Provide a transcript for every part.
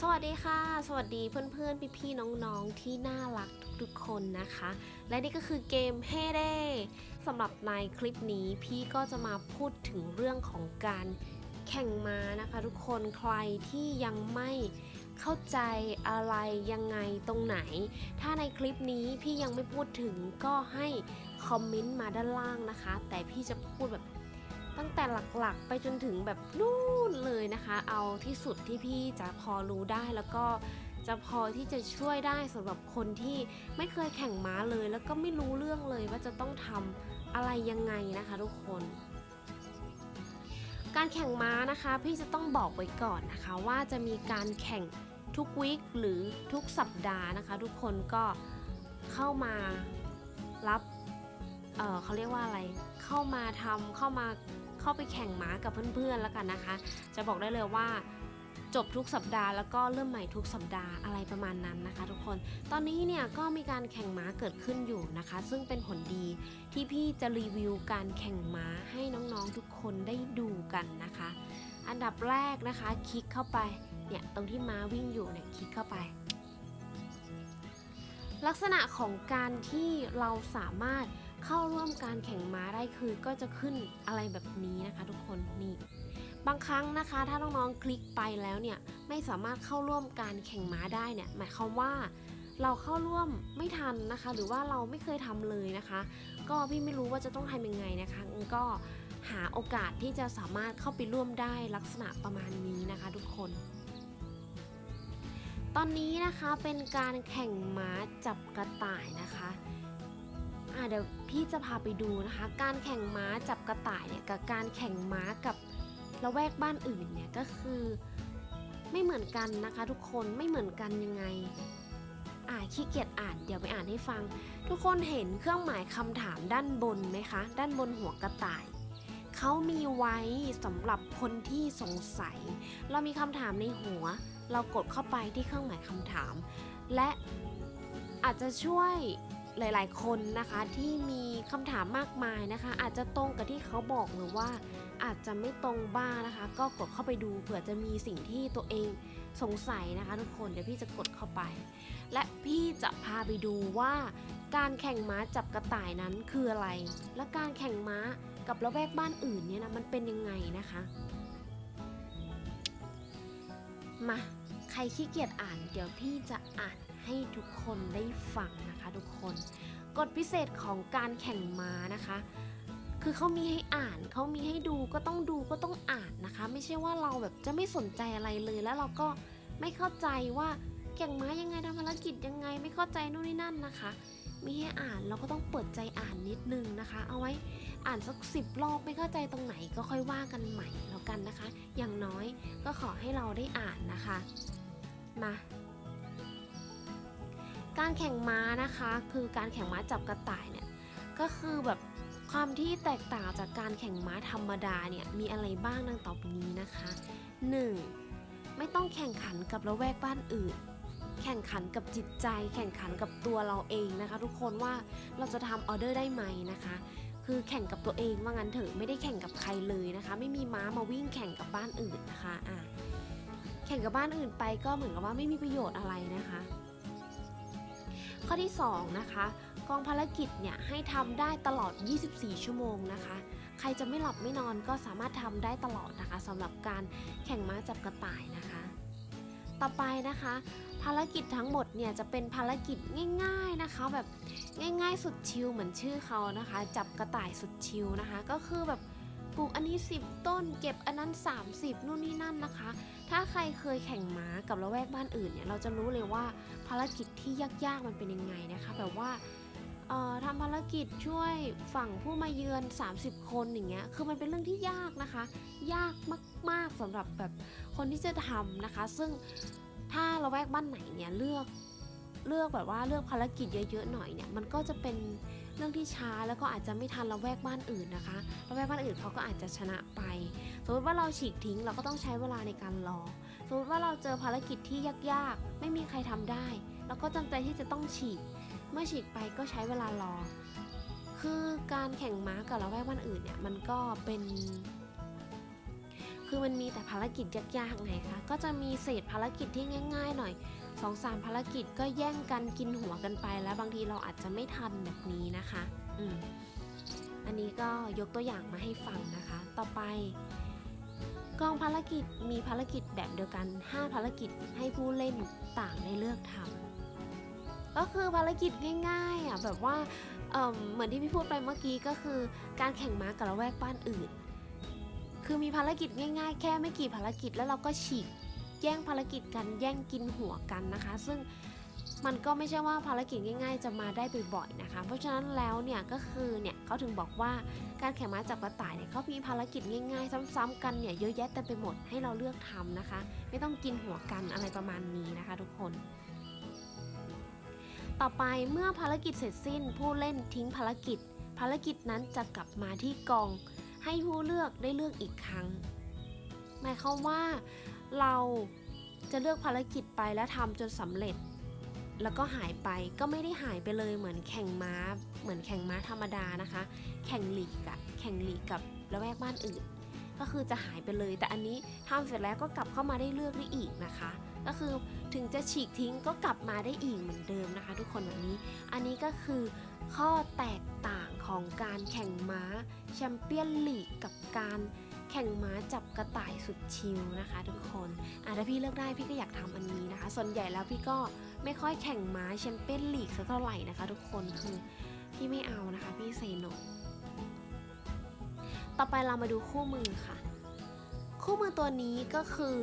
สวัสดีค่ะ สวัสดีเพื่อนๆ พี่ๆ น้องๆ ที่น่ารักทุกๆ คนนะคะ และนี่ก็คือเกม h e y d a y สำหรับในคลิปนี้พี่ก็จะมาพูดถึงเรื่องของการแข่งม้านะคะทุกคนใครที่ยังไม่เข้าใจอะไรยังไงตรงไหน ถ้าในคลิปนี้พี่ยังไม่พูดถึงก็ให้คอมเมนต์มาด้านล่างนะคะ แต่พี่จะพูดแบบ ตั้งแต่หลักๆ ไปจนถึงแบบนู่นเลยนะคะ เอาที่สุดที่พี่จะพอรู้ได้แล้วก็จะพอที่จะช่วยได้สำหรับคนที่ไม่เคยแข่งม้าเลย แล้วก็ไม่รู้เรื่องเลยว่าจะต้องทำอะไรยังไงนะคะ ทุกคน การแข่งม้านะคะ พี่จะต้องบอกไว้ก่อนนะคะ ว่าจะมีการแข่งทุกวีคหรือทุกสัปดาห์นะคะ ทุกคนก็เข้ามารับเออเขาเรียกว่าอะไร เข้ามาทำเข้ามา เข้าไปแข่งม้ากับเพื่อนๆแล้วกันนะคะ จะบอกได้เลยว่าจบทุกสัปดาห์แล้วก็เริ่มใหม่ทุกสัปดาห์อะไรประมาณนั้นนะคะ ทุกคน ตอนนี้เนี่ยก็มีการแข่งม้าเกิดขึ้นอยู่นะคะ ซึ่งเป็นผลดีที่พี่จะรีวิวการแข่งม้าให้น้องๆทุกคนได้ดูกันนะคะ อันดับแรกนะคะคลิกเข้าไปเนี่ยตรงที่ม้าวิ่งอยู่เนี่ยคลิกเข้าไป ลักษณะของการที่เราสามารถ เข้าร่วมการแข่งม้าได้คือก็จะขึ้นอะไรแบบนี้นะคะ ทุกคนนี่บางครั้งนะคะ ถ้าน้องๆคลิกไปแล้วเนี่ยไม่สามารถเข้าร่วมการแข่งม้าได้เนี่ยหมายความว่าเราเข้าร่วมไม่ทันนะคะ หรือว่าเราไม่เคยทำเลยนะคะ ก็พี่ไม่รู้ว่าจะต้องทำยังไงนะคะก็หาโอกาสที่จะสามารถเข้าไปร่วมได้ลักษณะประมาณนี้นะคะ ทุกคน ตอนนี้นะคะเป็นการแข่งม้าจับกระต่ายนะคะ อ่าเดี๋ยวพี่จะพาไปดูนะคะ การแข่งม้าจับกระต่ายเนี่ยกับการแข่งม้ากับละแวกบ้านอื่นเนี่ยก็คือ ไม่เหมือนกันนะคะ ทุกคนไม่เหมือนกันยังไง อ่าขี้เกียจอ่านเดี๋ยวไปอ่านให้ฟัง ทุกคนเห็นเครื่องหมายคำถามด้านบนไหมคะ ด้านบนหัวกระต่ายเขามีไว้สำหรับคนที่สงสัย เรามีคำถามในหัว เรากดเข้าไปที่เครื่องหมายคำถาม และอาจจะช่วย หลายๆ คนนะคะที่มีคำถามมากมายนะคะ อาจจะตรงกับที่เขาบอกหรือว่าอาจจะไม่ตรงบ้างนะคะ ก็กดเข้าไปดูเผื่อจะมีสิ่งที่ตัวเองสงสัยนะคะ ทุกคนเดี๋ยวพี่จะกดเข้าไป และพี่จะพาไปดูว่า การแข่งม้าจับกระต่ายนั้นคืออะไร และการแข่งม้ากับละแวกบ้านอื่นเนี่ยนะมันเป็นยังไงนะคะ มาใครขี้เกียจอ่าน เดี๋ยวพี่จะอ่านให้ทุกคนได้ฟัง นะคะทุกคน กฎพิเศษของการแข่งม้านะคะ คือเขามีให้อ่านเขามีให้ดูก็ต้องดูก็ต้องอ่านนะคะ ไม่ใช่ว่าเราแบบจะไม่สนใจอะไรเลยแล้วเราก็ไม่เข้าใจว่าแข่งม้ายังไงทำภารกิจยังไงไม่เข้าใจนู่นนี่นั่นนะคะ มีให้อ่านเราก็ต้องเปิดใจอ่านนิดนึงนะคะ เอาไว้อ่านสักสิบรอบไม่เข้าใจตรงไหนก็ค่อยว่ากันใหม่แล้วกันนะคะ อย่างน้อยก็ขอให้เราได้อ่านนะคะ มา การแข่งม้านะคะ คือการแข่งม้าจับกระต่ายเนี่ยก็คือแบบความที่แตกต่างจากการแข่งม้าธรรมดาเนี่ยมีอะไรบ้างดังต่อไปนี้นะคะ 1. ไม่ต้องแข่งขันกับละแวกบ้านอื่น แข่งขันกับจิตใจ แข่งขันกับตัวเราเองนะคะ ทุกคนว่าเราจะทำออเดอร์ได้ไหมนะคะ คือแข่งกับตัวเองว่างั้นเถอะไม่ได้แข่งกับใครเลยนะคะ ไม่มีม้ามาวิ่งแข่งกับบ้านอื่นนะคะอะแข่งกับบ้านอื่นไปก็เหมือนกับว่าไม่มีประโยชน์อะไรนะคะ ข้อที่ 2 นะคะ กองภารกิจเนี่ยให้ทำได้ตลอด 24 ชั่วโมงนะคะ ใครจะไม่หลับไม่นอนก็สามารถทำได้ตลอดนะคะสำหรับการแข่งม้าจับกระต่ายนะคะ ต่อไปนะคะ ภารกิจทั้งหมดเนี่ยจะเป็นภารกิจง่าย ๆนะคะ แบบง่าย ๆ สุดชิลเหมือนชื่อเขานะคะ จับกระต่ายสุดชิลนะคะ ก็คือแบบปลูกอันนี้ 10 ต้น เก็บอันนั้น 30 นู่นนี่นั่นนะคะ ถ้าใครเคยแข่งม้ากับละแวกบ้านอื่นเนี่ยเราจะรู้เลยว่าภารกิจที่ยากๆมันเป็นยังไงนะคะ แบบว่าทำภารกิจช่วยฝั่งผู้มาเยือน 30 คนอย่างเงี้ย คือมันเป็นเรื่องที่ยากนะคะ ยากมากๆสำหรับแบบคนที่จะทำนะคะ ซึ่งถ้าละแวกบ้านไหนเนี่ยเลือกเลือกแบบว่าเลือกภารกิจเยอะๆหน่อยเนี่ย มันก็จะเป็น เรื่องที่ช้าแล้วก็อาจจะไม่ทันละแวกบ้านอื่นนะคะละแวกบ้านอื่นเขาก็อาจจะชนะไป สมมติว่าเราฉีกทิ้งเราก็ต้องใช้เวลาในการรอ สมมติว่าเราเจอภารกิจที่ยากๆ ไม่มีใครทำได้เราก็จำใจที่จะต้องฉีก เมื่อฉีกไปก็ใช้เวลารอ คือการแข่งม้ากับละแวกบ้านอื่นเนี่ยมันก็เป็นคือมันมีแต่ภารกิจยากๆไงคะ ก็จะมีเศษภารกิจที่ง่าย ๆ หน่อย สองสามภารกิจก็แย่งกันกินหัวกันไปแล้วบางทีเราอาจจะไม่ทันแบบนี้นะคะ อืมอันนี้ก็ยกตัวอย่างมาให้ฟังนะคะ ต่อไป กองภารกิจมีภารกิจแบบเดียวกัน 5 ภารกิจให้ผู้เล่นต่างได้เลือกทำก็คือภารกิจง่ายๆอะแบบว่าเออเหมือนที่พี่พูดไปเมื่อกี้ก็คือ การแข่งม้ากับละแวกบ้านอื่น คือมีภารกิจง่าย ๆ แค่ไม่กี่ภารกิจแล้วเราก็ฉีก แย่งภารกิจกันแย่งกินหัวกันนะคะ ซึ่งมันก็ไม่ใช่ว่าภารกิจง่าย ๆ จะมาได้บ่อยๆนะคะ เพราะฉะนั้นแล้วเนี่ยก็คือเนี่ยเขาถึงบอกว่าการแข่งม้าจับกระต่ายเนี่ยเขามีภารกิจง่าย ๆ ซ้ำๆกันเนี่ยเยอะแยะเต็มไปหมดให้เราเลือกทำนะคะ ไม่ต้องกินหัวกันอะไรประมาณนี้นะคะ ทุกคน ต่อไปเมื่อภารกิจเสร็จสิ้น ผู้เล่นทิ้งภารกิจ ภารกิจนั้นจะกลับมาที่กอง ให้ผู้เลือกได้เลือกอีกครั้ง หมายความว่า เราจะเลือกภารกิจไปแล้วทำจนสำเร็จ แล้วก็หายไปก็ไม่ได้หายไปเลยเหมือนแข่งม้า เหมือนแข่งม้าธรรมดานะคะ แข่งหลีกอะแข่งหลีกกับละแวกบ้านอื่น ก็คือจะหายไปเลย แต่อันนี้ทำเสร็จแล้วก็กลับเข้ามาได้เลือกได้อีกนะคะ ก็คือถึงจะฉีกทิ้งก็กลับมาได้อีกเหมือนเดิมนะคะ ทุกคนแบบนี้ อันนี้ก็คือข้อแตกต่างของการแข่งม้าแชมเปี้ยนลีกกับการ แข่งม้าจับกระต่ายสุดชิลนะคะ ทุกคนอะถ้าพี่เลือกได้พี่ก็อยากทำอันนี้นะคะ ส่วนใหญ่แล้วพี่ก็ไม่ค่อยแข่งม้าแชมเปี้ยนลีกสักเท่าไหร่นะคะ ทุกคนคือพี่ไม่เอานะคะ พี่เซโนต่อไปเรามาดูคู่มือค่ะ คู่มือตัวนี้ก็คือ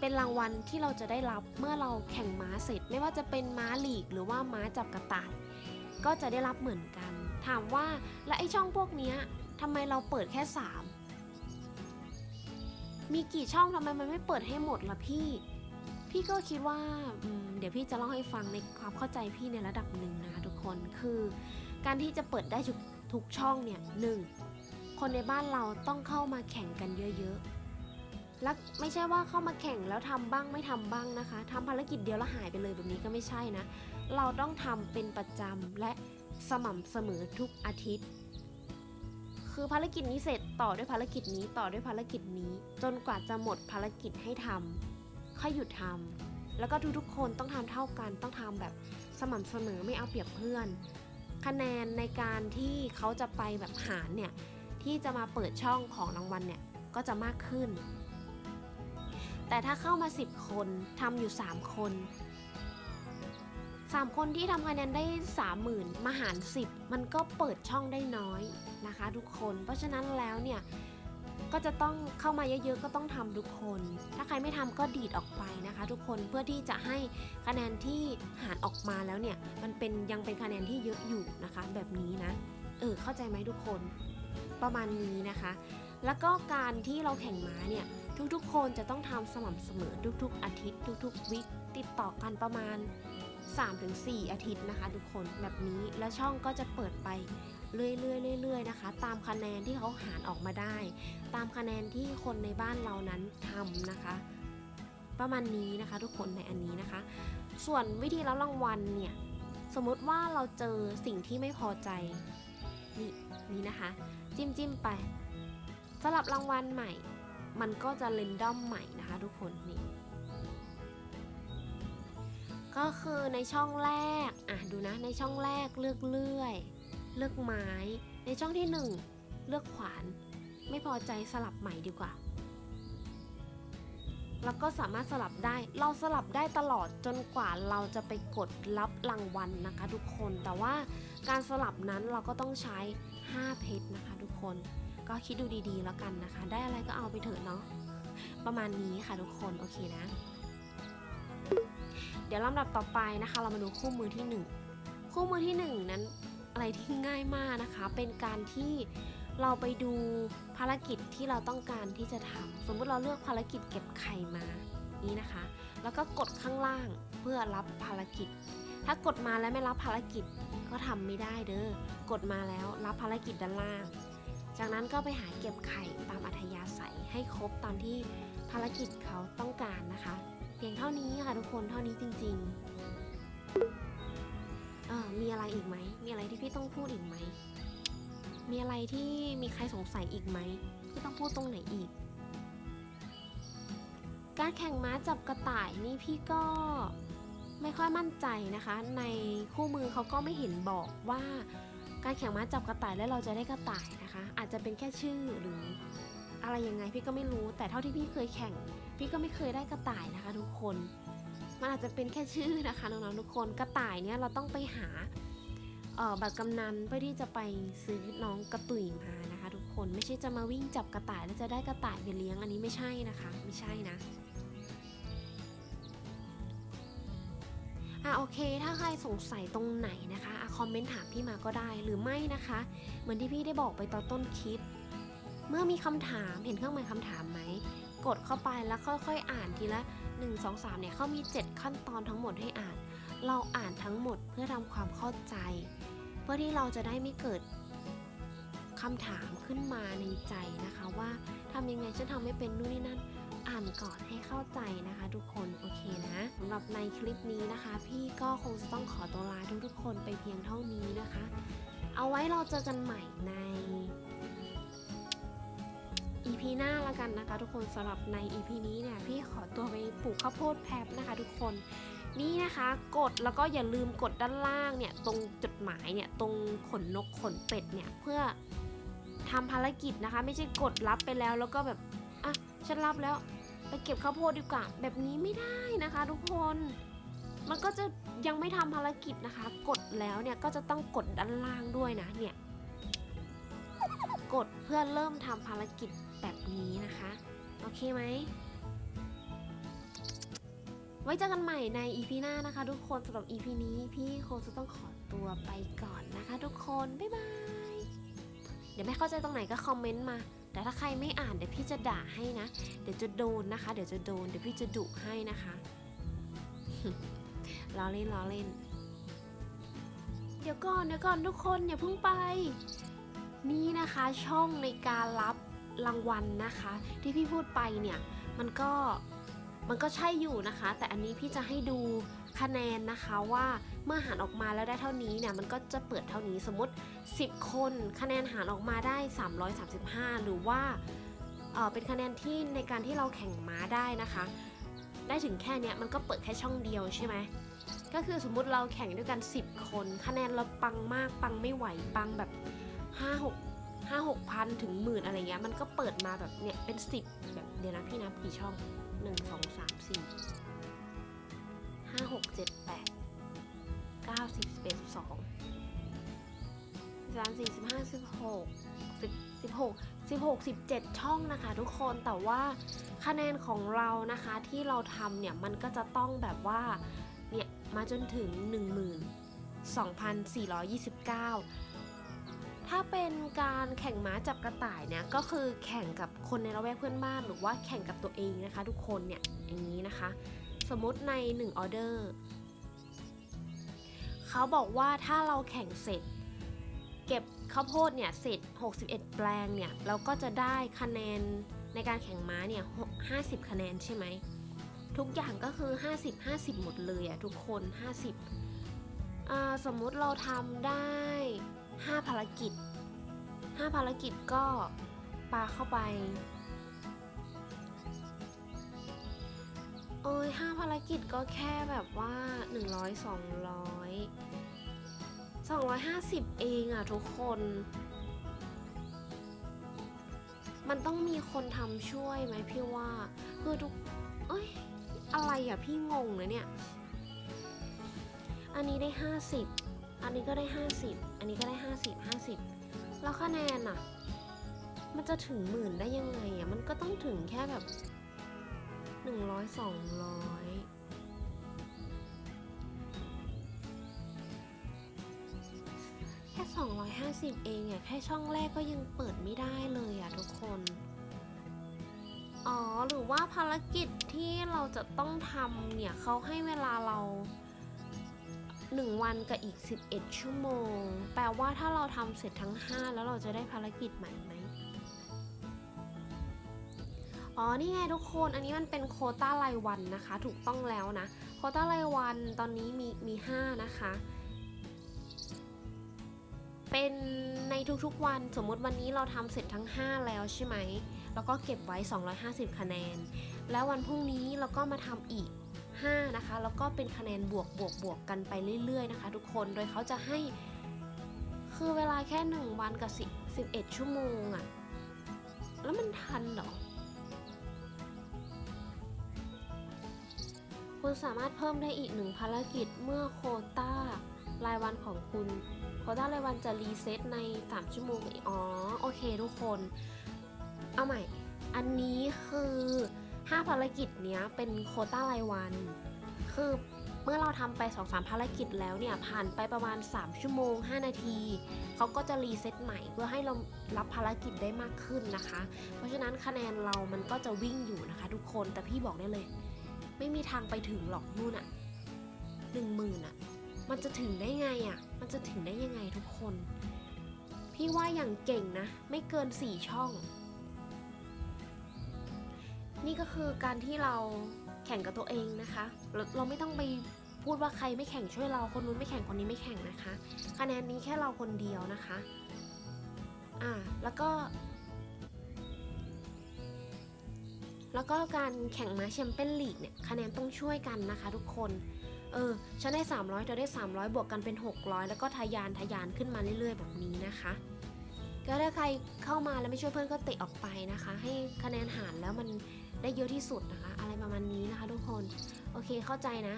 เป็นรางวัลที่เราจะได้รับเมื่อเราแข่งม้าเสร็จ ไม่ว่าจะเป็นม้าหลีกหรือว่าม้าจับกระต่าย ก็จะได้รับเหมือนกัน ถามว่าและไอช่องพวกนี้ทำไมเราเปิดแค่ 3 มีกี่ช่องทำไมมันไม่เปิดให้หมดล่ะพี่ พี่ก็คิดว่าเดี๋ยวพี่จะเล่าให้ฟังในความเข้าใจพี่ในระดับหนึ่งนะทุกคนคือ การที่จะเปิดได้ทุกทุกช่องเนี่ยหนึ่งคนในบ้านเราต้องเข้ามาแข่งกันเยอะๆ และไม่ใช่ว่าเข้ามาแข่งแล้วทำบ้างไม่ทำบ้างนะคะทำภารกิจเดียวแล้วหายไปเลยแบบนี้ก็ไม่ใช่นะ เราต้องทำเป็นประจำและสม่ำเสมอทุกอาทิตย์ คือภารกิจนี้เสร็จต่อด้วยภารกิจนี้ต่อด้วยภารกิจนี้ จนกว่าจะหมดภารกิจให้ทำค่อยหยุดทำแล้วก็ทุกๆคนต้องทำเท่ากันต้องทำแบบสม่ำเสมอไม่เอาเปรียบเพื่อน คะแนนในการที่เขาจะไปแบบหารเนี่ยที่จะมาเปิดช่องของรางวัลเนี่ยก็จะมากขึ้น แต่ถ้าเข้ามา 10 คนทำอยู่ 3 คน 3 คนที่ทำคะแนนได้ 30,000 มาหาร 10 มันก็เปิดช่องได้น้อยนะคะทุกคน เพราะฉะนั้นแล้วเนี่ย ก็จะต้องเข้ามาเยอะๆ ก็ต้องทำทุกคน ถ้าใครไม่ทำก็ดีดออกไปนะคะ ทุกคนเพื่อที่จะให้คะแนนที่หารออกมาแล้วเนี่ย มันเป็นยังเป็นคะแนนที่เยอะอยู่นะคะ แบบนี้นะ เออเข้าใจไหมทุกคน ประมาณนี้นะคะ แล้วก็การที่เราแข่งม้าเนี่ยทุกๆ คนจะต้องทำสม่ำเสมอทุกๆ อาทิตย์ ทุกๆ วิคติดต่อกันประมาณ 3-4 อาทิตย์นะคะ ทุกคนแบบนี้แล้วช่องก็จะเปิดไปเรื่อยๆเรื่อยๆนะคะ ตามคะแนนที่เขาหารออกมาได้ ตามคะแนนที่คนในบ้านเรานั้นทำนะคะ ประมาณนี้นะคะทุกคนในอันนี้นะคะ ส่วนวิธีรับรางวัลเนี่ย สมมุติว่าเราเจอสิ่งที่ไม่พอใจ นี่นี่นะคะ จิ้มจิ้มไปสลับรางวัลใหม่ มันก็จะเรนดอมใหม่นะคะ ทุกคนนี่ ก็คือในช่องแรก อะดูนะ ในช่องแรกเลือกเลื่อย เลือกไม้ ในช่องที่หนึ่งเลือกขวาน ไม่พอใจสลับใหม่ดีกว่า แล้วก็สามารถสลับได้ เราสลับได้ตลอดจนกว่าเราจะไปกดรับรางวัลนะคะทุกคน แต่ว่าการสลับนั้นเราก็ต้องใช้ 5 เพชรนะคะทุกคน ก็คิดดูดีๆแล้วกันนะคะ ได้อะไรก็เอาไปเถอะเนาะ ประมาณนี้ค่ะทุกคน โอเคนะ เดี๋ยวลำดับต่อไปนะคะ เรามาดูคู่มือที่ 1 คู่มือที่ 1 นั้นอะไรที่ง่ายมากนะคะ เป็นการที่เราไปดูภารกิจที่เราต้องการที่จะทำสมมติเราเลือกภารกิจเก็บไข่มานี้นะคะ แล้วก็กดข้างล่างเพื่อรับภารกิจ ถ้ากดมาแล้วไม่รับภารกิจก็ทำไม่ได้เด้อกดมาแล้วรับภารกิจด้านล่าง จากนั้นก็ไปหาเก็บไข่ตามอัธยาศัยให้ครบตามที่ภารกิจเขาต้องการนะคะ เพียงเท่านี้ค่ะทุกคนเท่านี้จริงๆเออมีอะไรอีกไหม มีอะไรที่พี่ต้องพูดอีกไหม มีอะไรที่มีใครสงสัยอีกไหมพี่ต้องพูดตรงไหนอีก การแข่งม้าจับกระต่ายนี่พี่ก็ไม่ค่อยมั่นใจนะคะ ในคู่มือเขาก็ไม่เห็นบอกว่า การแข่งม้าจับกระต่ายแล้วเราจะได้กระต่ายนะคะ อาจจะเป็นแค่ชื่อหรือ อะไรยังไงพี่ก็ไม่รู้แต่เท่าที่พี่เคยแข่ง พี่ก็ไม่เคยได้กระต่ายนะคะ ทุกคน มันอาจจะเป็นแค่ชื่อนะคะน้องๆทุกคนกระต่ายเนี่ยเราต้องไปหาออบัตรกำนันเพื่อที่จะไปซื้อน้องกระตุยมานะคะ ทุกคนไม่ใช่จะมาวิ่งจับกระต่ายแล้วจะได้กระต่ายไปเลี้ยงอันนี้ไม่ใช่นะคะ ไม่ใช่นะอะโอเค ถ้าใครสงสัยตรงไหนนะคะอะคอมเมนต์ถามพี่มาก็ได้หรือไม่นะคะ เหมือนที่พี่ได้บอกไปตอนต้นคลิป เมื่อมีคำถามเห็นเครื่องหมายคำถามไหม กดเข้าไปแล้วค่อยๆอ่านทีละ 1 2 3 เนี่ยเขามี 7 ขั้นตอนทั้งหมดให้อ่าน เราอ่านทั้งหมดเพื่อทำความเข้าใจ เพื่อที่เราจะได้ไม่เกิดคำถามขึ้นมาในใจนะคะว่าทำยังไงฉันทำไม่เป็นนู่นนี่นั่นอ่านก่อนให้เข้าใจนะคะทุกคนโอเคนะสำหรับในคลิปนี้นะคะ พี่ก็คงจะต้องขอตัวลาทุกๆคนไปเพียงเท่านี้นะคะ เอาไว้เราเจอกันใหม่ใน หน้าละกันนะคะ ทุกคนสำหรับใน EP นี้เนี่ยพี่ขอตัวไปปลูกข้าวโพดแพบนะคะทุกคนนี่นะคะกดแล้วก็อย่าลืมกดด้านล่างเนี่ยตรงจดหมายเนี่ยตรงขนนกขนเป็ดเนี่ยเพื่อทำภารกิจนะคะ ไม่ใช่กดรับไปแล้วแล้วก็แบบอะฉันรับแล้วไปเก็บข้าวโพดดีกว่า แบบนี้ไม่ได้นะคะ ทุกคนมันก็จะยังไม่ทำภารกิจนะคะ กดแล้วเนี่ยก็จะต้องกดด้านล่างด้วยนะเนี่ยกดเพื่อเริ่มทำภารกิจ แบบนี้นะคะ โอเคไหม ไว้เจอกันใหม่ใน EP หน้านะคะ ทุกคนสำหรับ EP นี้พี่คงจะต้องขอตัวไปก่อนนะคะ ทุกคน บ๊ายบาย เดี๋ยวไม่เข้าใจตรงไหนก็คอมเมนต์มา แต่ถ้าใครไม่อ่านเดี๋ยวพี่จะด่าให้นะ เดี๋ยวจะโดนนะคะ เดี๋ยวจะโดน เดี๋ยวพี่จะดุให้นะคะล้อเล่นล้อเล่น เดี๋ยวก่อนเดี๋ยวก่อนทุกคนอย่าเพิ่งไป นี่นะคะช่องในการรับ รางวัลนะคะ ที่พี่พูดไปเนี่ยมันก็มันก็ใช่อยู่นะคะ แต่อันนี้พี่จะให้ดูคะแนนนะคะว่าเมื่อหารออกมาแล้วได้เท่านี้เนี่ยมันก็จะเปิดเท่านี้สมมติ 10 คนคะแนนหารออกมาได้ 335 หรือว่าเออเป็นคะแนนที่ในการที่เราแข่งม้าได้นะคะ ได้ถึงแค่เนี้ยมันก็เปิดแค่ช่องเดียวใช่ไหมก็คือสมมุติเราแข่งด้วยกัน 10 คน คะแนนเราปังมากปังไม่ไหวปังแบบห้า ห้าหกพันถึงหมื่นอะไรเงี้ยมันก็เปิดมาแบบเนี่ยเป็นสิบแบบเดี๋ยวนะพี่นับกี่ช่องหนึ่งสองสามสี่ห้าหกเจ็ดแปดเก้าสิบสิบเอ็ดสิบสองสามสี่สิบห้าสิบหกสิบสิบหกสิบหกสิบเจ็ดช่องนะคะ ทุกคนแต่ว่าคะแนนของเรานะคะที่เราทำเนี่ยมันก็จะต้องแบบว่าเนี่ยมาจนถึง 12,429 ถ้าเป็นการแข่งม้าจับกระต่ายเนี่ยก็คือแข่งกับคนในละแวกเพื่อนบ้าน หรือว่าแข่งกับตัวเองนะคะ ทุกคนเนี่ยอย่างนี้นะคะ สมมติใน1ออเดอร์เขาบอกว่าถ้าเราแข่งเสร็จ เก็บข้าวโพดเนี่ยเสร็จ 61 แปลงเนี่ยเราก็จะได้คะแนนในการแข่งม้าเนี่ย50 คะแนนใช่ไหมทุกอย่างก็คือ 50 50 หมดเลยอะทุกคน 50สมมุติเราทำได้ 5 ภารกิจ 5 ภารกิจก็ปาเข้าไป โอ้ย5ภารกิจก็แค่แบบว่า 100 200 250 เองอะทุกคน มันต้องมีคนทำช่วยไหมพี่ว่า คือทุก เอ้ย อะไรอะพี่งงเลยเนี่ย อันนี้ได้ 50 อันนี้ก็ได้ 50 อันนี้ก็ได้ 50 50 แล้วคะแนนอะมันจะถึงหมื่นได้ยังไงอะมันก็ต้องถึงแค่แบบ 100 200 แค่ 250 เองอะแค่ช่องแรกก็ยังเปิดไม่ได้เลยอะทุกคน อ๋อ หรือว่าภารกิจที่เราจะต้องทำเนี่ยเขาให้เวลาเรา 1 วันกับอีก 11 ชั่วโมง แปลว่าถ้าเราทำเสร็จทั้ง 5 แล้วเราจะได้ภารกิจใหม่ไหมอ๋อ นี่ไงทุกคน อันนี้มันเป็นโคต้ารายวันนะคะ ถูกต้องแล้วนะ โคต้ารายวันตอนนี้มีมี 5 นะคะ เป็นในทุกๆวัน สมมุติวันนี้เราทำเสร็จทั้ง 5 แล้วใช่ไหม แล้วก็เก็บไว้ 250 คะแนน แล้ววันพรุ่งนี้เราก็มาทำอีก 5 นะคะ แล้วก็เป็นคะแนนบวกบวกบวกกันไปเรื่อยๆนะคะ ทุกคนโดยเขาจะให้คือเวลาแค่ 1 วันกับ 11 ชั่วโมงอะแล้วมันทันหรอ คุณสามารถเพิ่มได้อีกหนึ่งภารกิจเมื่อโคต้ารายวันของคุณ โคต้ารายวันจะรีเซ็ตใน 3 ชั่วโมงอีอ๋อ โอเคทุกคน เอาใหม่ อันนี้คือ 5 ภารกิจเนี้ยเป็นโคต้ารายวัน คือเมื่อเราทำไป 2-3 ภารกิจแล้วเนี่ยผ่านไปประมาณ 3 ชั่วโมง 5 นาที เขาก็จะรีเซ็ตใหม่เพื่อให้เรารับภารกิจได้มากขึ้นนะคะ เพราะฉะนั้นคะแนนเรามันก็จะวิ่งอยู่นะคะทุกคนแต่พี่บอกได้เลย ไม่มีทางไปถึงหรอกนู่นอะหนึ่งหมื่นอะมันจะถึงได้ไงอะมันจะถึงได้ยังไงทุกคน พี่ว่าอย่างเก่งนะ ไม่เกินสี่ช่อง นี่ก็คือการที่เราแข่งกับตัวเองนะคะเราเราไม่ต้องไปพูดว่าใครไม่แข่งช่วยเราคนนู้นไม่แข่งคนนี้ไม่แข่งนะคะ คะแนนนี้แค่เราคนเดียวนะคะอ่าแล้วก็แล้วก็การแข่งมาแชมเปี้ยนลีกเนี่ยคะแนนต้องช่วยกันนะคะทุกคน เออฉันได้ 300เธอได้ 300 บวกกันเป็น 600 แล้วก็ทะยานทะยานขึ้นมาเรื่อยๆ แบบนี้นะคะ ก็ถ้าใครเข้ามาแล้วไม่ช่วยเพื่อนก็เตะออกไปนะคะ ให้คะแนนหารแล้วมันได้เยอะที่สุดนะคะ อะไรประมาณนี้นะคะ ทุกคนโอเคเข้าใจนะ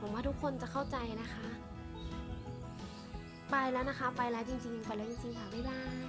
ผมว่าทุกคนจะเข้าใจนะคะ ไปแล้วนะคะ ไปแล้วจริง ๆ ไปแล้วจริงๆค่ะบ๊ายบาย